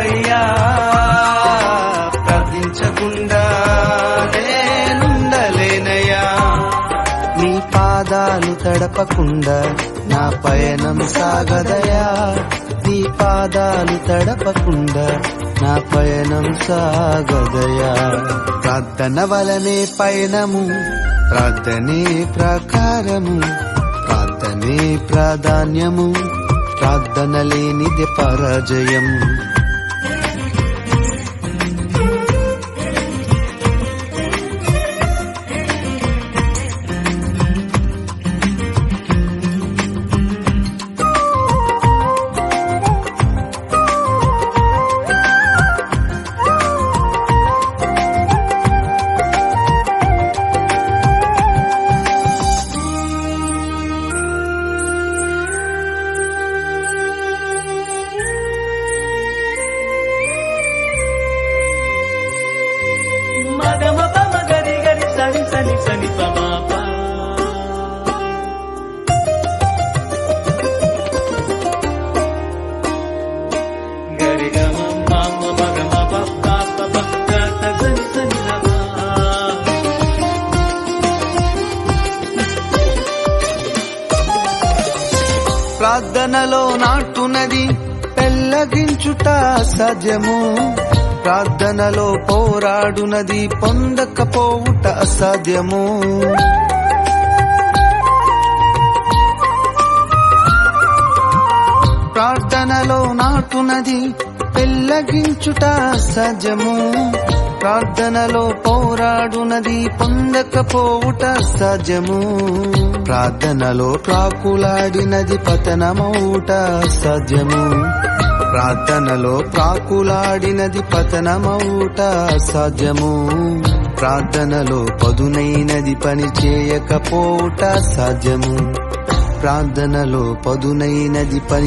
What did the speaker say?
ప్రార్థన ప్రార్థించకుండా నేనుండలేనయ్యా నీ పాదాలు తడపకుండా నా పయనం సాగదయా. నీ పాదాలు తడపకుండా నా పయనం సాగదయా. ప్రార్థన వలనే పయనము ప్రార్థనే ప్రకారము ప్రార్థనే ప్రాధాన్యము ప్రార్థన లేనిది పరాజయం ప్రార్థనలో నాటునది పెళ్ళగించుట సజము ప్రార్థనలో పోరాడునది పొందకపోవుట అసాధ్యము. ప్రార్థనలో నాటునది పెళ్ళగించుట అసాధ్యము. ప్రార్థనలో పోరాడునది పొందకపోవుట సాధ్యము ప్రార్థనలో ప్రాకులాడినది పతనమవుట సాధ్యము ప్రార్థనలో ప్రాకులాడినది పతనమవుట సాధ్యము. ప్రార్థనలో పదునైనది పని చేయకపోవుట సాధ్యము. ప్రార్థనలో పదునైనది పని